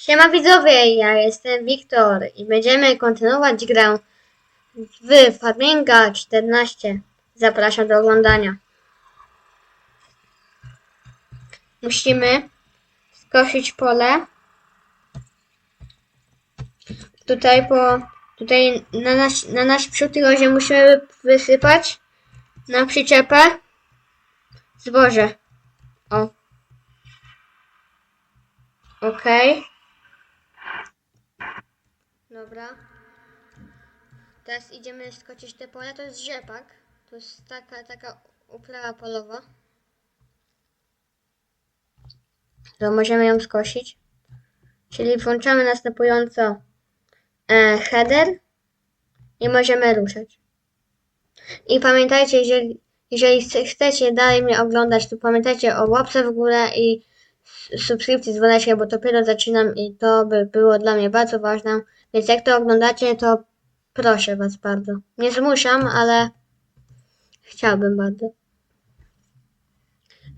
Siema widzowie, ja jestem Wiktor i będziemy kontynuować grę w Farminga 14. Zapraszam do oglądania. Musimy skosić pole. Tutaj po tutaj na nasz, na nasz przód i rozie musimy wysypać na przyczepę zboże. O. Okej. Dobra. Teraz idziemy skocić te pole. To jest rzepak. To jest taka, taka uprawa polowa. To możemy ją skosić. Czyli włączamy następująco e, header i możemy ruszać. I pamiętajcie, jeżeli, jeżeli chce- chcecie dalej mnie oglądać, to pamiętajcie o łapce w górę i subskrypcji dzwoneczka, bo dopiero zaczynam i to by było dla mnie bardzo ważne. Więc jak to oglądacie, to proszę Was bardzo. Nie zmuszam, ale chciałbym bardzo.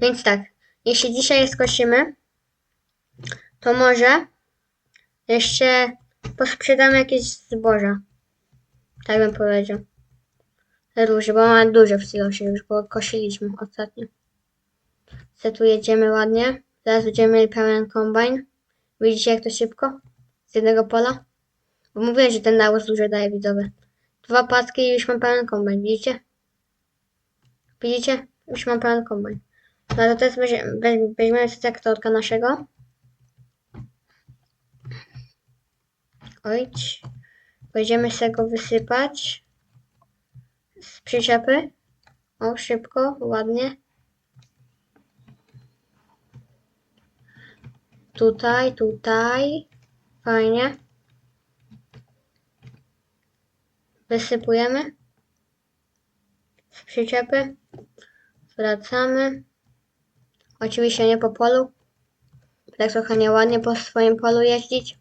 Więc tak, jeśli dzisiaj skosimy, to może jeszcze posprzedamy jakieś zboża. Tak bym powiedział. Róży, bo mamy dużo w silosie już, bo kosiliśmy ostatnio. Co tu jedziemy ładnie. Zaraz będziemy mieli pełen kombajn. Widzicie jak to szybko? Z jednego pola. Bo mówię, że ten nawóz dużo daje widzowie. Dwa paski i już mam pełen kombajn, widzicie? Widzicie? Już mam pełen kombajn. No to teraz weźmiemy, weź- weźmiemy sobie traktorka naszego. Ojć. Będziemy sobie go wysypać z przyczepy. O, szybko, ładnie. Tutaj, tutaj. Fajnie. Wysypujemy z przyczepy. Wracamy. Oczywiście nie po polu. Tak trochę nieładnie po swoim polu jeździć.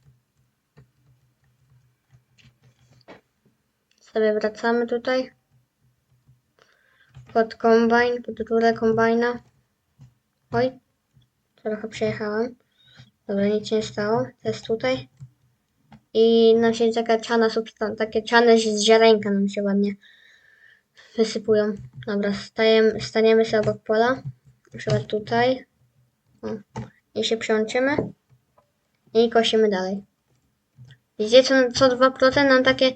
Sobie wracamy tutaj. Pod kombajn, pod górę kombajna. Oj, trochę przejechałem. Dobra, nic nie stało. Teraz tutaj. I nam się taka czarna substancja, takie czarne z ziarenka nam się ładnie wysypują. Dobra, stajemy, staniemy sobie obok pola. Na tutaj. O. I się przełączymy. I kosimy dalej. Widzicie, co, co 2% nam takie,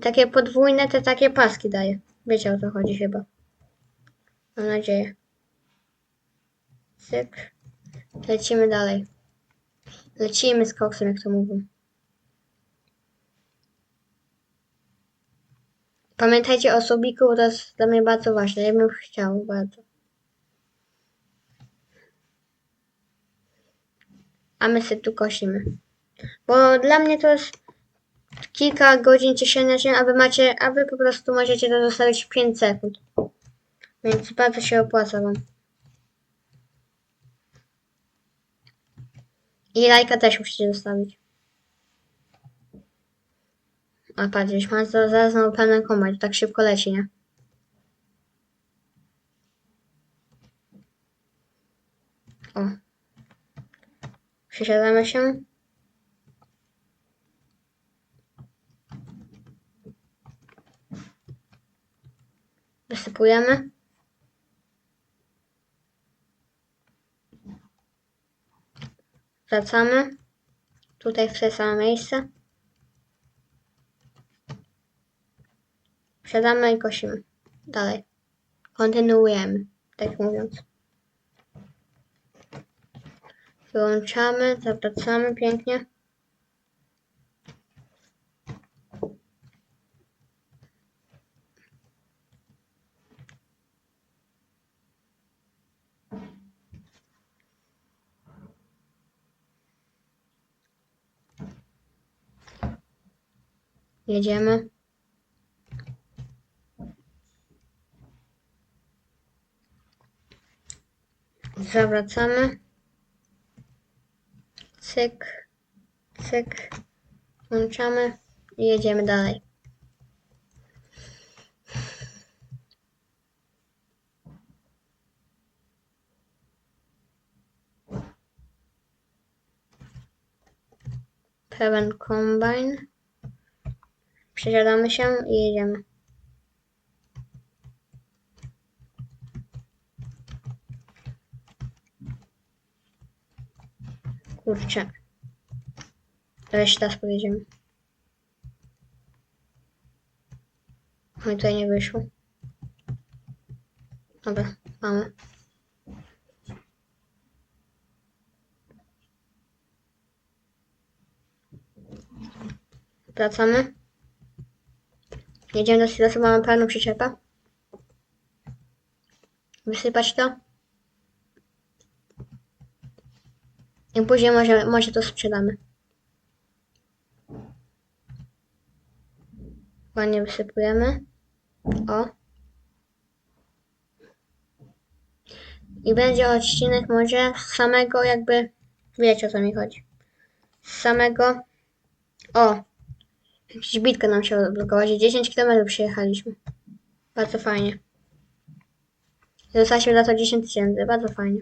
takie podwójne, te takie paski daje. Wiecie o co chodzi chyba. Mam nadzieję. Cyk. Lecimy dalej. Lecimy z koksem, jak to mówią. Pamiętajcie o subiku, bo to jest dla mnie bardzo ważne. Ja bym chciał bardzo. A my sobie tu kosimy. Bo dla mnie to jest kilka godzin cieszenia się, a wy macie, a wy po prostu możecie to zostawić w 5 sekund. Więc bardzo się opłaca wam. I lajka też musicie zostawić. A patrz, już mam za- zaraz znowu pełny kombajn, to tak szybko leci, nie? O. Przesiadamy się. Wysypujemy. Wracamy. Tutaj w te same miejsce. Wsiadamy i kosimy. Dalej. Kontynuujemy, tak mówiąc. Wyłączamy, zawracamy pięknie. Jedziemy. Zawracamy. Cyk, cyk. Włączamy i jedziemy dalej. Heaven Combine. Przesiadamy się i jedziemy. Kurczę. To jeszcze raz pojedziemy. No i tutaj nie wyszło. Dobra, mamy. Wracamy. Jedziemy do silosu, mamy pełną przyczepę. Wysypać to. I później może, może to sprzedamy. Ładnie wysypujemy. O. I będzie odcinek może samego jakby, wiecie o co mi chodzi. Samego, o. Jakaś bitka nam się odblokowała, gdzie 10 km przyjechaliśmy. Bardzo fajnie. Dostaliśmy za to 10 tysięcy, bardzo fajnie.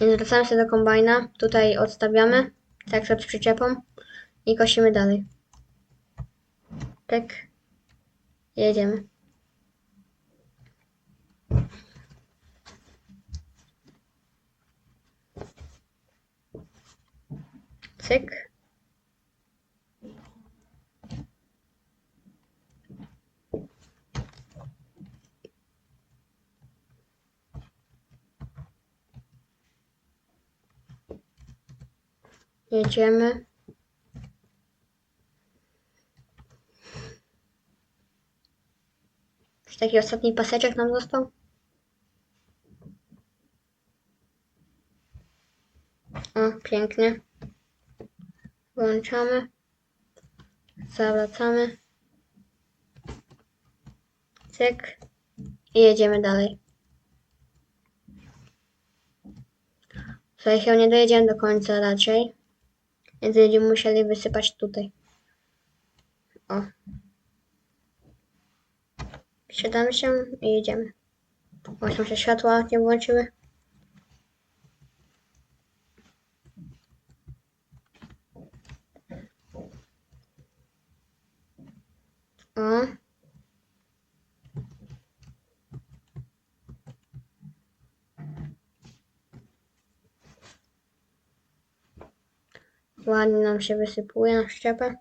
Więc wracamy sobie do kombajna, tutaj odstawiamy, tak z przyczepą i kosimy dalej. Tak. Jedziemy. Cyk. Jedziemy. Czy taki ostatni paseczek nam został? O, pięknie. Włączamy. Zawracamy. Cyk. I jedziemy dalej. Słuchaj, chyba nie dojedziemy do końca raczej. Więc będziemy musieli wysypać tutaj. O. Siadamy się i jedziemy. Właśnie się światła nie włączyły. O. Ładnie nam się wysypuje na szczepę.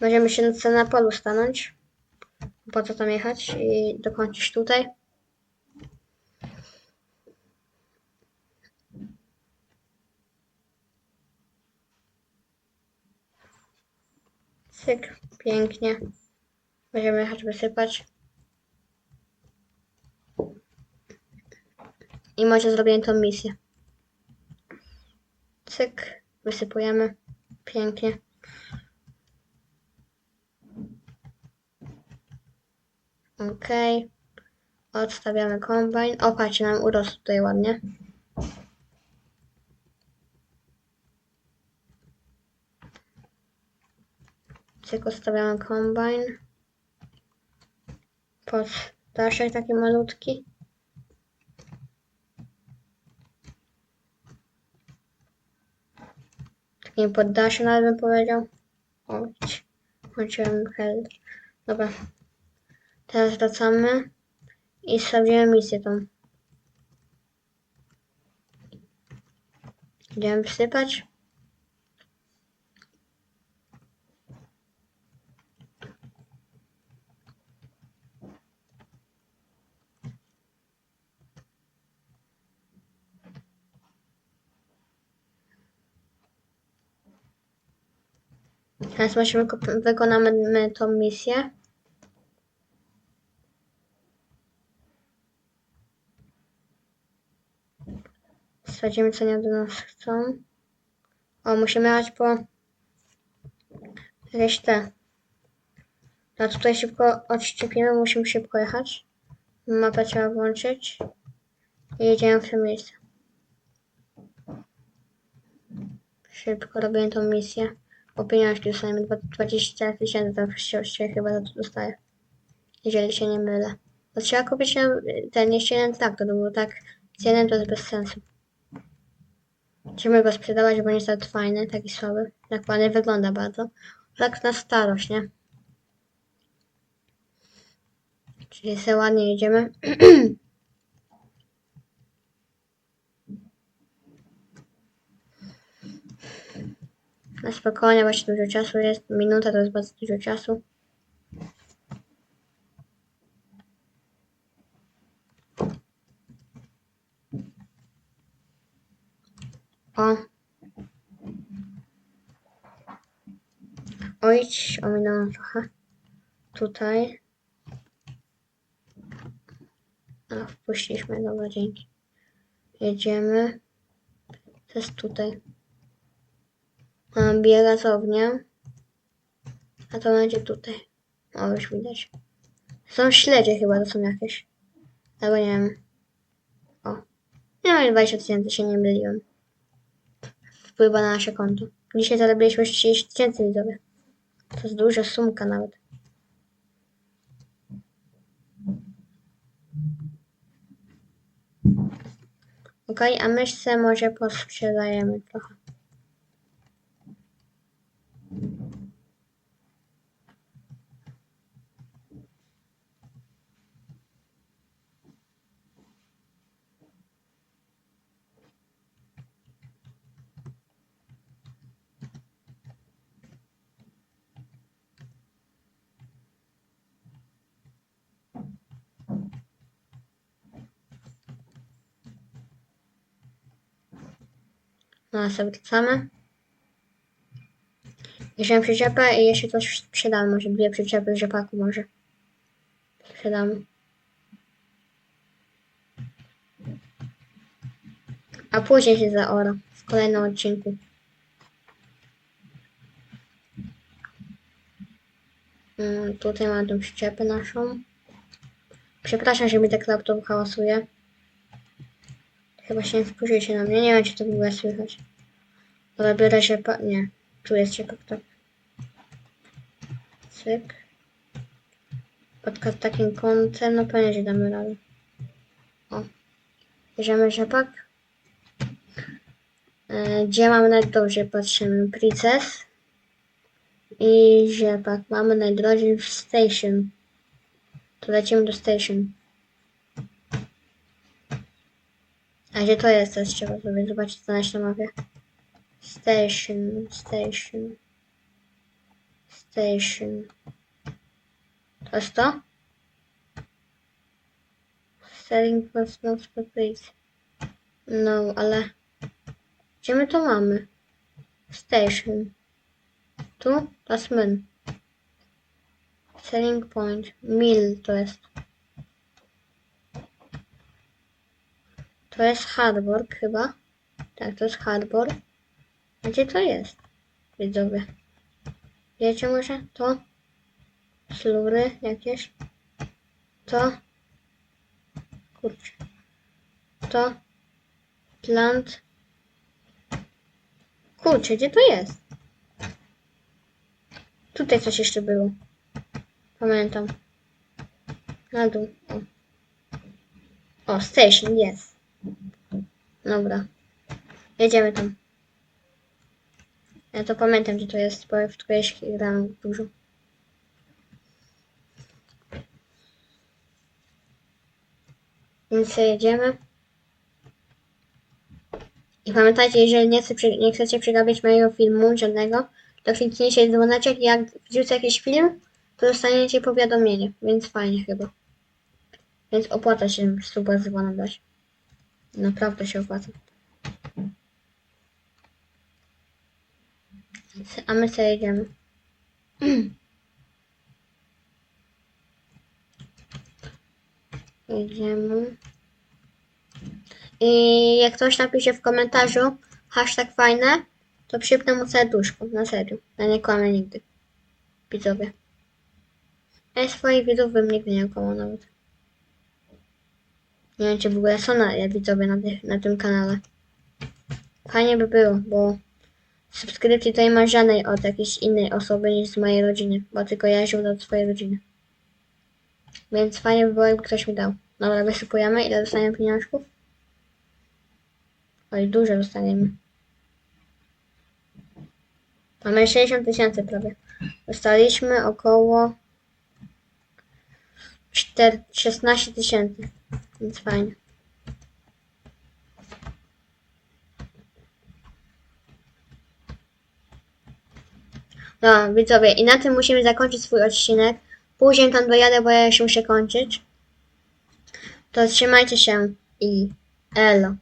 Możemy się na- polu stanąć. Po co tam jechać i dokończyć tutaj. Cyk, pięknie. Możemy jechać wysypać. I może zrobię tą misję. Cyk, wysypujemy. Pięknie. Okej. Odstawiamy kombajn. O, patrzcie, nam urósł tutaj ładnie. Cyk, odstawiamy kombajn. Pod daszek taki malutki. Takim poddasze nawet bym powiedział. Chodź. Włączyłem held. Dobra. Teraz wracamy i sprawdzimy misję tą. Idziemy wsypać. Teraz wyko- wykonamy tą misję. Sprawdzimy, co nie do nas chcą. O, musimy jechać po jakieś te. No tutaj szybko odszczepimy, musimy szybko jechać. Mapę trzeba włączyć. I jedziemy w to miejsce. Szybko robimy tą misję. Bo pieniążki dostajemy 20 tysięcy, tam się, się chyba to dostaje. Jeżeli się nie mylę. Bo trzeba kupić ten, ten jeszcze jeden traktor, bo tak z jeden to jest bez sensu. Chcemy go sprzedawać, bo nie jest tak fajny, taki słaby. Tak ładnie wygląda bardzo. Tak na starość, nie? Czyli sobie ładnie jedziemy. Na spokojnie, właśnie dużo czasu jest. Minuta to jest bardzo dużo czasu. O. Oj, ominąłem trochę. Tutaj. A, wpuściliśmy, dobra, dzięki. Jedziemy. To jest tutaj. Mam biegacownię. A to będzie tutaj. O, już widać. Są śledzie chyba, to są jakieś. Albo nie wiem. O. No i 20 tysięcy się nie myliłem. Wpływa na nasze konto. Dzisiaj zarobiliśmy 30 tysięcy widzowie. To jest duża sumka nawet. Okej, a myszce może posprzedajemy trochę. No, sobie wracamy. Bierzemy przyczepę i jeszcze coś sprzedamy. Może dwie przyczepy z rzepaku może. Sprzedamy. A później się zaora. W kolejnym odcinku. Mm, tutaj mamy tą przyczepę naszą. Przepraszam, że mi tak laptop hałasuje. Chyba się nie się na mnie. Nie wiem, czy to ogóle słychać. Ale biorę się pa... Nie. Tu jest się tak. Cyk. Pod takim kątem, no pewnie, że damy radę. O. Bierzemy rzepak. E, Gdzie mamy najdrożej? Patrzymy. Princess. I rzepak. Mamy najdrożej w station. To lecimy do station. A gdzie to jest? Teraz trzeba sobie zobaczyć, znaleźć na mapie. Station, station, station. To jest to? Selling was not place. No, ale... Gdzie my to mamy? Station. Tu? Jest min. Selling point. Mill to jest. To jest Hardborg chyba. Tak, to jest Hardborg. A gdzie to jest? Widzowie. Wiecie może? To? Slury jakieś? To? Kurczę. To? Plant? Kurczę, gdzie to jest? Tutaj coś jeszcze było. Pamiętam. Na dół. O, o station, jest. Dobra. Jedziemy tam. Ja to pamiętam, gdzie to jest, bo w którejś grałem dużo. Więc jedziemy. I pamiętajcie, jeżeli nie, chce, nie chcecie przegapić mojego filmu, żadnego, to kliknijcie dzwoneczek i jak wrzucę jakiś film, to dostaniecie powiadomienie, więc fajnie chyba. Więc opłaca się suba dzwona dać. Naprawdę się opłaca. A my sobie jedziemy. Jedziemy. I jak ktoś napisze w komentarzu hashtag fajne, to przypnę mu serduszko, na serio. Ja nie kłamę nigdy. Widzowie. Ja swoich widzów bym nigdy nie nawet. Nie wiem, czy w ogóle są na, widzowie na, na tym kanale. Fajnie by było, bo subskrypcji nie ma żadnej od jakiejś innej osoby niż z mojej rodziny, bo tylko ja źródło od swojej rodziny. Więc fajnie by było, jakby ktoś mi dał. Dobra, wysypujemy. Ile dostaniemy pieniążków? Oj, dużo dostaniemy. Mamy 60 tysięcy prawie. Dostaliśmy około 4, 16 tysięcy. Więc fajnie. No, widzowie, i na tym musimy zakończyć swój odcinek. Później tam dojadę, bo ja się muszę kończyć. To trzymajcie się i elo.